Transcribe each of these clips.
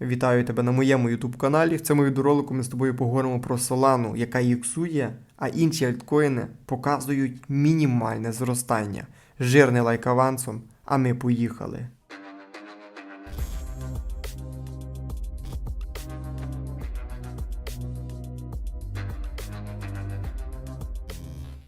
Вітаю тебе на моєму YouTube каналі. В цьому відеоролику ми з тобою поговоримо про Solana, яка іксує, а інші альткоїни показують мінімальне зростання. Жирний лайк авансом, а ми поїхали.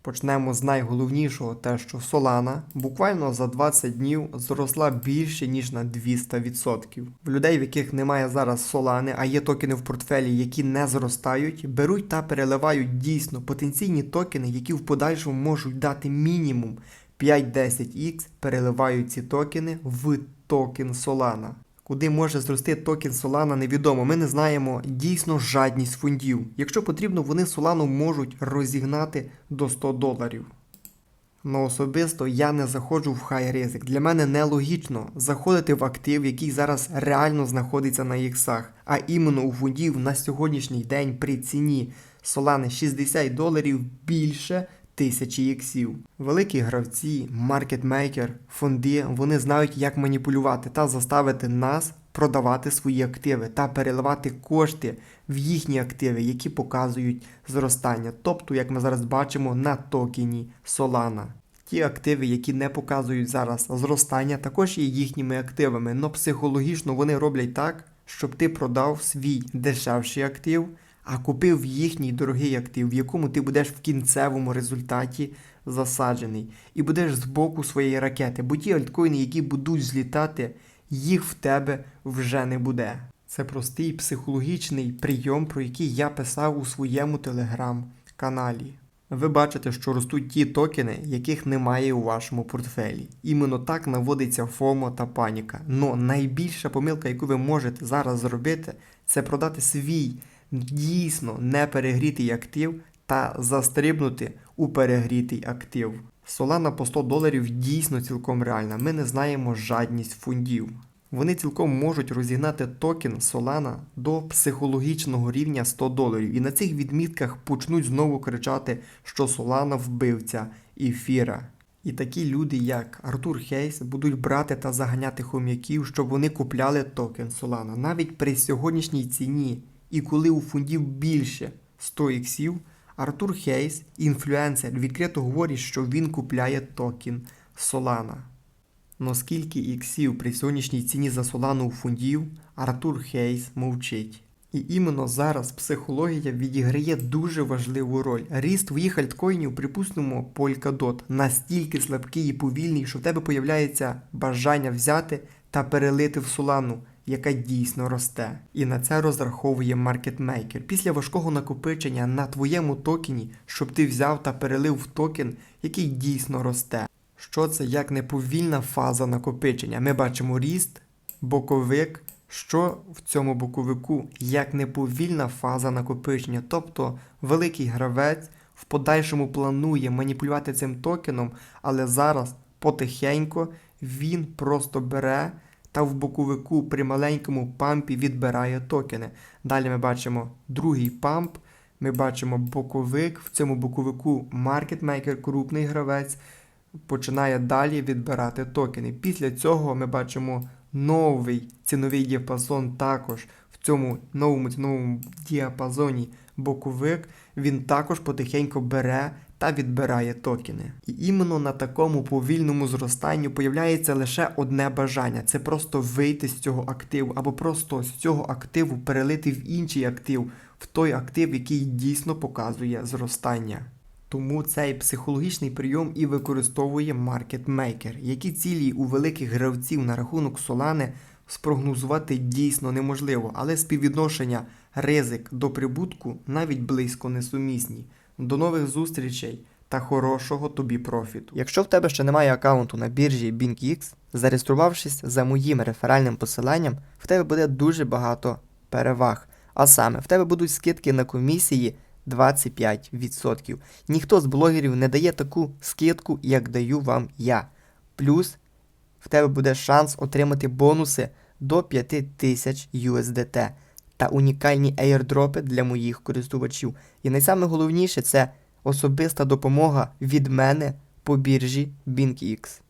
Почнемо з найголовнішого, те, що Solana буквально за 20 днів зросла більше ніж на 200%. В людей, в яких немає зараз Solana, а є токени в портфелі, які не зростають, беруть та переливають дійсно потенційні токени, які в подальшому можуть дати мінімум 5-10х, переливають ці токени в токен Solana. Куди може зрости токен Solana, невідомо. Ми не знаємо дійсно жадність фондів. Якщо потрібно, вони Solana можуть розігнати до 100 доларів. Ну особисто я не заходжу в хай ризик. Для мене нелогічно заходити в актив, який зараз реально знаходиться на іксах, а іменно у фондів на сьогоднішній день при ціні Solana 60 доларів більше тисячі іксів. Великі гравці, маркетмейкер, фонди, вони знають, як маніпулювати та заставити нас продавати свої активи та переливати кошти в їхні активи, які показують зростання. Тобто, як ми зараз бачимо, на токені Solana. Ті активи, які не показують зараз зростання, також є їхніми активами, але психологічно вони роблять так, щоб ти продав свій дешевший актив, а купив їхній дорогий актив, в якому ти будеш в кінцевому результаті засаджений, і будеш з боку своєї ракети, бо ті альткоїни, які будуть злітати, їх в тебе вже не буде. Це простий психологічний прийом, про який я писав у своєму телеграм-каналі. Ви бачите, що ростуть ті токени, яких немає у вашому портфелі. Іменно так наводиться ФОМО та паніка. Но найбільша помилка, яку ви можете зараз зробити, це продати свій дійсно неперегрітий актив та застрибнути у перегрітий актив. Солана по 100 доларів дійсно цілком реальна. Ми не знаємо жадність фондів. Вони цілком можуть розігнати токен Solana до психологічного рівня 100 доларів, і на цих відмітках почнуть знову кричати, що Solana вбивця ефіра. І такі люди, як Артур Хейс, будуть брати та заганяти хом'яків, щоб вони купляли токен Solana. Навіть при сьогоднішній ціні, і коли у фондів більше 100 іксів, Артур Хейс, інфлюенсер, відкрито говорить, що він купляє токен Solana. Но скільки іксів при сьогоднішній ціні за Солану у фондів, Артур Хейс мовчить. І іменно зараз психологія відіграє дуже важливу роль. Ріст твоїх альткоїнів, припустимо, Polkadot, настільки слабкий і повільний, що в тебе появляється бажання взяти та перелити в Солану, яка дійсно росте. І на це розраховує маркетмейкер. Після важкого накопичення на твоєму токені, щоб ти взяв та перелив в токен, який дійсно росте. Що це як неповільна фаза накопичення? Ми бачимо ріст, боковик. Що в цьому боковику як неповільна фаза накопичення? Тобто великий гравець в подальшому планує маніпулювати цим токеном, але зараз потихенько він просто бере та в боковику при маленькому пампі відбирає токени. Далі ми бачимо другий памп, ми бачимо боковик. В цьому боковику маркетмейкер, крупний гравець починає далі відбирати токени. Після цього ми бачимо новий ціновий діапазон також. В цьому новому ціновому діапазоні боковик він також потихеньку бере та відбирає токени. І іменно на такому повільному зростанні появляється лише одне бажання це просто вийти з цього активу, або просто з цього активу перелити в інший актив, в той актив, який дійсно показує зростання. Тому цей психологічний прийом і використовує маркетмейкер, які цілі у великих гравців на рахунок Солани спрогнозувати дійсно неможливо, але співвідношення ризик до прибутку навіть близько несумісні. До нових зустрічей та хорошого тобі профіту. Якщо в тебе ще немає аккаунту на біржі BinkX, зареєструвавшись за моїм реферальним посиланням, в тебе буде дуже багато переваг. А саме, в тебе будуть скидки на комісії 25%. Ніхто з блогерів не дає таку скидку, як даю вам я. Плюс в тебе буде шанс отримати бонуси до 5000 USDT та унікальні airdропи для моїх користувачів. І найсаме головніше це особиста допомога від мене по біржі BinkX.